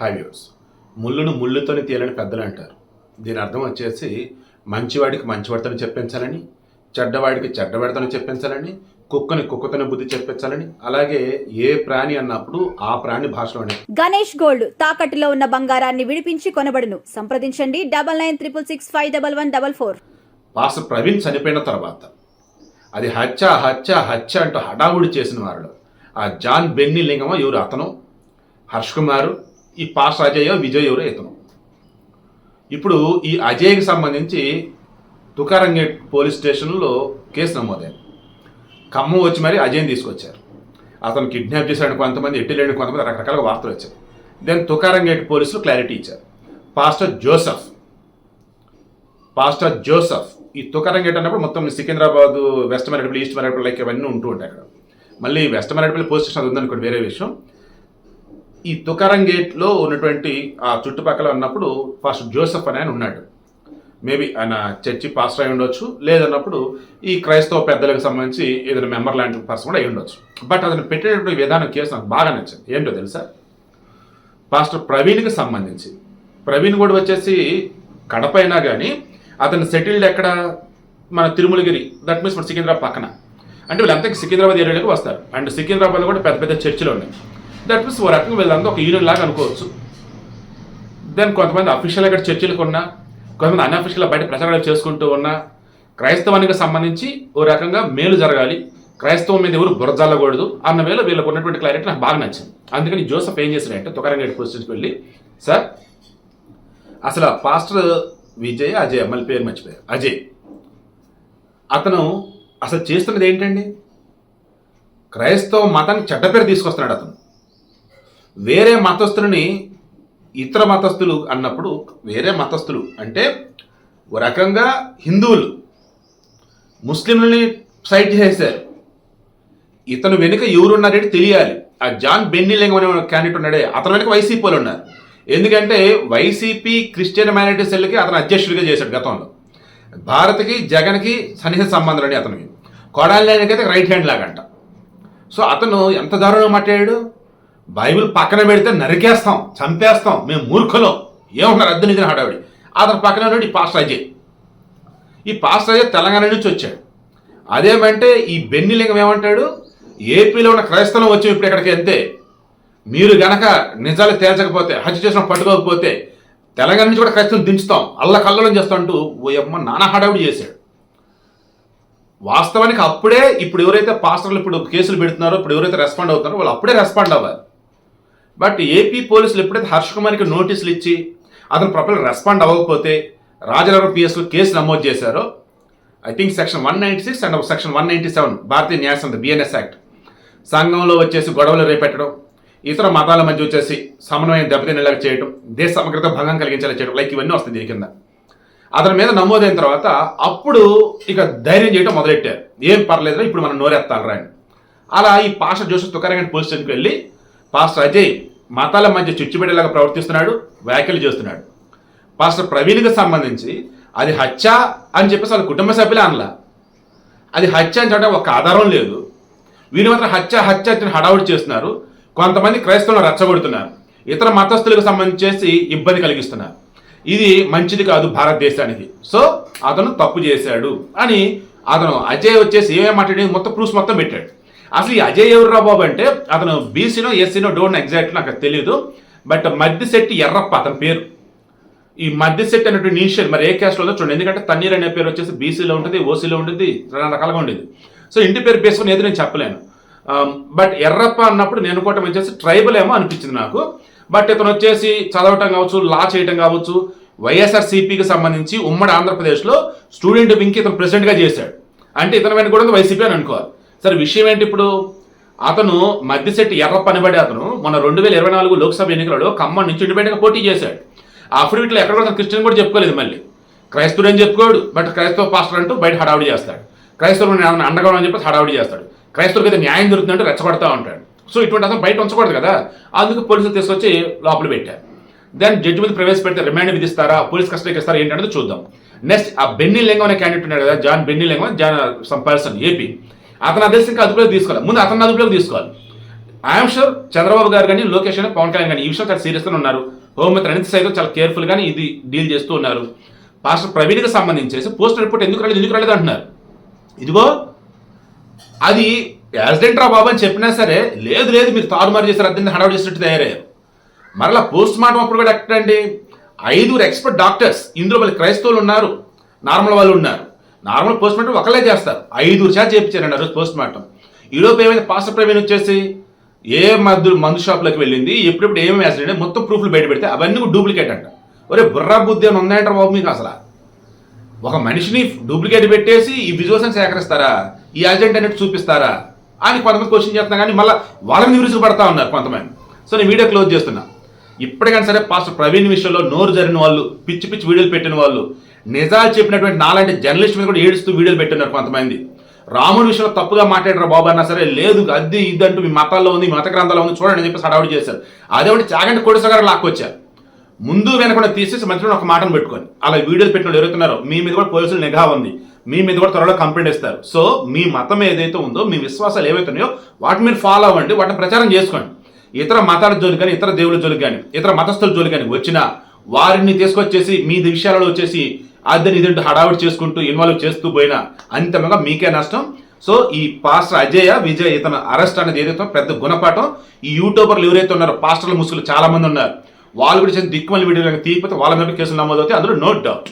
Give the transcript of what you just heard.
Hi views ముళ్ళును ముళ్ళుతోని తీయాలని పెద్దలు అంటారు. దీని అర్థం వచ్చేసి మంచివాడికి మంచివాడితోని చెప్పించాలని చెడ్డవాడికి చెడ్డవాడితోని చెప్పించాలని కుక్కని కుక్కతోని బుద్ధి చెప్పించాలని అలాగే ఏ ప్రాణి అన్నప్పుడు ఆ ప్రాణి భాషలోనే. గణేష్ గోల్డ్ తాకట్టులో ఉన్న బంగారాన్ని విడిపించి కొనబడును. సంప్రదించండి double nine triple six five double one double four. Pastor Praveen చనిపోయిన తర్వాత అది హత్య హత్య హత్య అంటూ హడావుడి చేసిన వారు ఆ జాన్ బెన్నీ లింగమ ఎవరు అతను. హర్ష్ కుమారు ఈ పాస్ అజయ్ విజయ్ ఎవరో ఇతను ఇప్పుడు ఈ అజయ్కి సంబంధించి తుకారంగేట్ పోలీస్ స్టేషన్లో కేసు నమోదైంది. ఖమ్మం వచ్చి మరి అజయ్ని తీసుకొచ్చారు. అతను కిడ్నాప్ చేశాడు కొంతమంది ఎట్టిలేని కొంతమంది రకరకాల వార్తలు వచ్చాయి. దెన్ తుకారంగేట్ పోలీసులు క్లారిటీ ఇచ్చారు. పాస్టర్ జోసఫ్ పాస్టర్ జోసఫ్ ఈ తుకారంగేట్ అన్నప్పుడు మొత్తం Secunderabad west Marredpally east Marredpally like ఇవన్నీ ఉంటూ ఉంటాయి అక్కడ. మళ్ళీ వెస్ట్ మరేపల్లి పోలీస్ స్టేషన్ అది ఉందనుకోండి వేరే విషయం. ఈ తుకారం గేట్లో ఉన్నటువంటి ఆ చుట్టుపక్కల ఉన్నప్పుడు ఫస్ట్ జోసెఫ్ అని ఆయన ఉన్నాడు. మేబీ ఆయన చర్చి పాస్టర్ అయి ఉండొచ్చు లేదన్నప్పుడు ఈ క్రైస్తవ పెద్దలకు సంబంధించి ఏదైనా మెంబర్ లాంటి పర్సన్ కూడా అయి ఉండొచ్చు. బట్ అతను పెట్టేటువంటి విధానం కేసు నాకు బాగా నచ్చింది. ఏంటో తెలుసా? పాస్టర్ ప్రవీణ్కి సంబంధించి. ప్రవీణ్ కూడా వచ్చేసి కడప అయినా కానీ అతను సెటిల్డ్ ఎక్కడ? మన తిరుమలగిరి. దట్ మీన్స్ మన సికింద్రాబాద్ పక్కన. అంటే వీళ్ళంతా సికింద్రాబాద్ ఏరియాలోకి వస్తారు. అండ్ సికింద్రాబాద్లో కూడా పెద్ద పెద్ద చర్చిలు ఉన్నాయి. దట్ మీన్స్ ఓ రకంగా వీళ్ళందరూ ఒక యూనియన్ లాగా అనుకోవచ్చు. దెన్ కొంతమంది అఫీషియల్ ఇక్కడ చర్చిలకు ఉన్నా కొంతమంది అన్అఫీషియల్ బయట ప్రచారాలు చేసుకుంటూ ఉన్నా క్రైస్తవానికి సంబంధించి ఓ రకంగా మేలు జరగాలి. క్రైస్తవం మీద ఎవరు బురజల్లకూడదు అన్న వేళ వీళ్ళకు ఉన్నటువంటి క్లారిటీ నాకు బాగా నచ్చింది. అందుకని జోసఫ్ ఏం చేశాడంటే తుకారంగేట్ పోలీస్ వెళ్ళి సార్ అసలు పాస్టర్ విజయ్ అజయ్ మళ్ళీ పేరు మర్చిపోయారు. అజయ్ అతను అసలు చేస్తున్నది ఏంటండి? క్రైస్తవ మతానికి చెడ్డ పేరు తీసుకొస్తున్నాడు అతను. వేరే మతస్థులని ఇతర మతస్థులు అన్నప్పుడు వేరే మతస్థులు అంటే ఒక రకంగా హిందువులు. ముస్లింలని సైట్ చేశారు. ఇతను వెనుక ఎవరున్నారంటే తెలియాలి. ఆ జాన్ బెన్నిలింగం అనే క్యాండిడేట్ ఉన్నాడే. అతను వెనుక వైసీపీలు ఉన్నారు. ఎందుకంటే వైసీపీ క్రిస్టియన్ మైనారిటీ సెల్కి అతను అధ్యక్షుడిగా చేశాడు గతంలో. భారత్కి జగన్కి సన్నిహిత సంబంధాలు అండి అతనికి అయితే రైట్ హ్యాండ్ లాగంట. సో అతను ఎంత దారుణంగా మాట్లాడాడు? బైబిల్ పక్కన పెడితే నరికేస్తాం చంపేస్తాం. మేము మూర్ఖులం. ఏమన్నారు అద్దె నిధిని హడావిడి. అతను పక్కన ఉన్నాడు ఈ పాస్టర్ అజయ్. ఈ పాస్టర్ అజయ్ తెలంగాణ నుంచి వచ్చాడు. అదేమంటే ఈ బెన్నిలింగం ఏమంటాడు? ఏపీలో ఉన్న క్రైస్తవం వచ్చి ఇప్పుడు ఇక్కడికి అంతే మీరు గనక నిజాలు తేల్చకపోతే హత్య చేసిన పట్టుకోకపోతే తెలంగాణ నుంచి కూడా క్రైస్తవం దించుతాం. అల్ల కల్లోలం చేస్తాం అంటూ ఓ అమ్మ నానా హడావుడి చేశాడు. వాస్తవానికి అప్పుడే ఇప్పుడు ఎవరైతే పాస్టర్లు ఇప్పుడు కేసులు పెడుతున్నారో ఇప్పుడు ఎవరైతే రెస్పాండ్ అవుతున్నారో వాళ్ళు అప్పుడే రెస్పాండ్ అవ్వాలి. బట్ ఏపీ పోలీసులు ఎప్పుడైతే హర్ష్ కుమార్కి నోటీసులు ఇచ్చి అతను ప్రాపర్ రెస్పాండ్ అవ్వకపోతే రాజనగరం పిఎస్లో కేసు నమోదు చేశారో I think section one ninety six and section one ninety seven Bharatiya Nyaya Sanhita BNS act సంఘంలో వచ్చేసి గొడవలు రేపెట్టడం ఇతర మతాల మధ్య వచ్చేసి సమన్వయం దెబ్బతినేలాగా చేయడం దేశ సమగ్రత భంగం కలిగించేలా చేయడం లైక్ ఇవన్నీ వస్తుంది దీని కింద. అతని మీద నమోదైన తర్వాత అప్పుడు ఇక ధైర్యం చేయడం మొదలెట్టారు. ఏం పర్లేదు ఇప్పుడు మనం నోరెత్తాలి రాని అలా ఈ పాష జోసెఫ్ తుకారంగన్ పోలీస్ స్టేషన్కి వెళ్ళి పాస్టర్ అజయ్ మతాల మధ్య చిచ్చుబెట్టేలాగా ప్రవర్తిస్తున్నాడు వ్యాఖ్యలు చేస్తున్నాడు. పాస్టర్ ప్రవీణ్కి సంబంధించి అది హత్య అని చెప్పేసి వాళ్ళ కుటుంబ సభ్యులే అనలా. అది హత్య అని చెప్పడం ఒక ఆధారం లేదు. వీరు మాత్రం హత్య హత్య అని హడావుడి చేస్తున్నారు. కొంతమంది క్రైస్తవులను రచ్చబడుతున్నారు ఇతర మతస్థులకు సంబంధించేసి ఇబ్బంది కలిగిస్తున్నారు. ఇది మంచిది కాదు భారతదేశానికి. సో అతను తప్పు చేశాడు అని అతను అజయ్ వచ్చేసి ఏమేమి మాట్లాడి మొత్తం ప్రూఫ్స్ మొత్తం పెట్టాడు. అసలు ఈ అజయ్ ఎవర్రా బాబు అంటే అతను బీసీనో ఎస్సీనో డోంట్ ఎగ్జాక్ట్ నాకు తెలియదు బట్ మద్దిశెట్టి ఎర్రప్ప అతని పేరు. ఈ మద్దిశెట్టి అనేటువంటి ఇనిషియల్ మరి ఏ క్యాస్ట్లో ఉందో చూడండి. ఎందుకంటే తన్నీర్ అనే పేరు వచ్చేసి బీసీలో ఉంటుంది ఓసీలో ఉంటుంది చాలా రకాలుగా ఉండేది. సో ఇంటి పేరు బేసుకుని ఏది నేను చెప్పలేను. Um, బట్ ఎర్రప్ప అన్నప్పుడు నేను కూడా వచ్చేసి ట్రైబల్ ఏమో అనిపించింది నాకు. బట్ ఇతను వచ్చేసి చదవటం కావచ్చు లా చేయటం కావచ్చు వైఎస్ఆర్ సిపికి సంబంధించి ఉమ్మడి ఆంధ్రప్రదేశ్లో స్టూడెంట్ వింగ్కి ఇతను ప్రెసిడెంట్గా చేశాడు. అంటే ఇతను వెంట కూడా వైసీపీ అని అనుకోవాలి. సరే విషయం ఏంటి ఇప్పుడు? అతను మద్దిశెట్టి ఎర్ర పనిబడి అతను. మన రెండు వేల ఇరవై నాలుగు లోక్సభ ఎన్నికలలో ఖమ్మం నుంచి ఇండిపెండెంట్గా పోటీ చేశాడు. అఫిడవిట్లో ఎక్కడ కూడా క్రిస్టియన్ కూడా చెప్పుకోలేదు మళ్ళీ. క్రైస్తవుడు అని చెప్పుకోడు బట్ క్రైస్తవ పాస్టర్ అంటూ బయట హడావుడి చేస్తాడు. క్రైస్తవులు అండగా అని చెప్పేసి హడావుడి చేస్తాడు. క్రైస్తవులకి అయితే న్యాయం దొరుకుతుందంటే రెచ్చగొడతా ఉంటాడు. సో ఇటువంటి అతను బయట ఉంచకూడదు కదా. అందుకు పోలీసులు తీసుకొచ్చి లోపల పెట్టారు. దెన్ జడ్జి మీద ప్రవేశపెడితే రిమాండ్ విధిస్తారా? పోలీస్ కస్టడీకి ఇస్తారా? ఏంటనేది చూద్దాం. నెక్స్ట్ ఆ బెన్నీ లింగం అనే క్యాండిడేట్ ఉన్నాడు కదా John Benny Lingam John some person AP. అతను అదే ఇంకా అదుపులోకి తీసుకోవాలి. ముందు అతను అదుపులోకి తీసుకోవాలి. ఐఎమ్ షూర్ చంద్రబాబు గారు కానీ లోకేష్ కానీ పవన్ కళ్యాణ్ కానీ ఈ విషయం చాలా సీరియస్గా ఉన్నారు. హోంమంత్రి అనిత్ సైతం చాలా కేర్ఫుల్గా ఇది డీల్ చేస్తూ ఉన్నారు. పాస్టర్ ప్రవీణ్కి సంబంధించేసి పోస్ట్ రిపోర్ట్ ఎందుకు రాలేదు ఎందుకు రాలేదు అంటున్నారు. ఇదిగో అది యాక్సిడెంట్ రా బాబు అని చెప్పినా సరే లేదు లేదు మీరు తారుమారు చేశారు అద్దెని హడావుడు చేసినట్టు తయారయ్యారు. మరలా పోస్ట్ మార్టం అప్పుడు కూడా ఎక్కడండి ఐదుగురు ఎక్స్పర్ట్ డాక్టర్స్ ఇందులో మళ్ళీ క్రైస్తవులు ఉన్నారు నార్మల్ వాళ్ళు ఉన్నారు. నార్మల్ పోస్ట్ మార్టం ఒకళ్ళే చేస్తారు. ఐదుగురు చేత చేయించారండి ఆ రోజు పోస్ట్ మార్టం. ఈలోపు ఏమైంది? పాస్టర్ ప్రవీణ్ వచ్చేసి? ఏ మందు మందు షాప్లోకి వెళ్ళింది ఎప్పుడెప్పుడు ఏమేమి యాక్సిడెంట్ మొత్తం ప్రూఫ్లు బయట పెడితే అవన్నీ కూడా డూప్లికేట్ అంట. ఒరే బుర్రా బుద్ధి అని ఉందంటారు బాబు మీకు అసలు? ఒక మనిషిని డూప్లికేట్ పెట్టేసి ఈ విజువల్స్ని సేకరిస్తారా? ఈ అజెంట్ అనేది చూపిస్తారా? అని కొంతమంది క్వశ్చన్ చేస్తున్నా కానీ మళ్ళీ వాళ్ళని విరుసు పడతా ఉన్నారు కొంతమంది. సో నేను వీడియో క్లోజ్ చేస్తున్నా. ఇప్పటికైనా సరే పాస్టర్ ప్రవీణ్ విషయంలో నోరు జరిగిన వాళ్ళు పిచ్చి పిచ్చి వీడియోలు పెట్టిన వాళ్ళు నిజాలు చెప్పినటువంటి నాలాంటి జర్నలిస్ట్ మీద కూడా ఏడుస్తూ వీడియోలు పెట్టినారు కొంతమంది. రాముడి విషయంలో తప్పుగా మాట్లాడారు బాబు అన్నా సరే లేదు అది ఇది అంటూ మీ మతాల్లో ఉంది మీ మత గ్రంథాల్లో ఉంది చూడండి అని చెప్పి హడావుడి చేశారు. అదే ఒకటి చాగంటి కోటేశ్వర లాక్కొచ్చారు. ముందు వెనకుండా తీసేసి మధ్యలో ఒక మాటను పెట్టుకొని అలా వీడియోలు పెట్టిన ఎవరుతున్నారో మీ మీద కూడా పోలీసులు నిఘా ఉంది. మీ మీద కూడా త్వరలో కంప్లైంట్ ఇస్తారు. సో మీ మతం ఏదైతే ఉందో మీ విశ్వాసాలు ఏవైతే ఉన్నాయో వాటిని మీరు ఫాలో అవ్వండి వాటిని ప్రచారం చేసుకోండి. ఇతర మతాల జోలి కానీ ఇతర దేవుల జోలికి కానీ ఇతర మతస్థుల జోలి కానీ వచ్చినా వారిని తీసుకొచ్చేసి మీ విషయాలలో వచ్చేసి అదని ఇదంటూ హడావిడి చేసుకుంటూ ఇన్వాల్వ్ చేస్తూ పోయినా అంతిమంగా మీకే నష్టం. సో ఈ పాస్టర్ అజయ విజయ్ ఇతను అరెస్ట్ అనేది ఏదైతే పెద్ద గుణపాఠం. ఈ యూట్యూబర్లు ఎవరైతే ఉన్నారో పాస్టర్ల ముసుగులు చాలా మంది ఉన్నారు. వాళ్ళు కూడా చేసిన దిక్కుమల వీడియో తీయకపోతే వాళ్ళ మీద కేసులు నమోదవుతాయి. అందులో నో డౌట్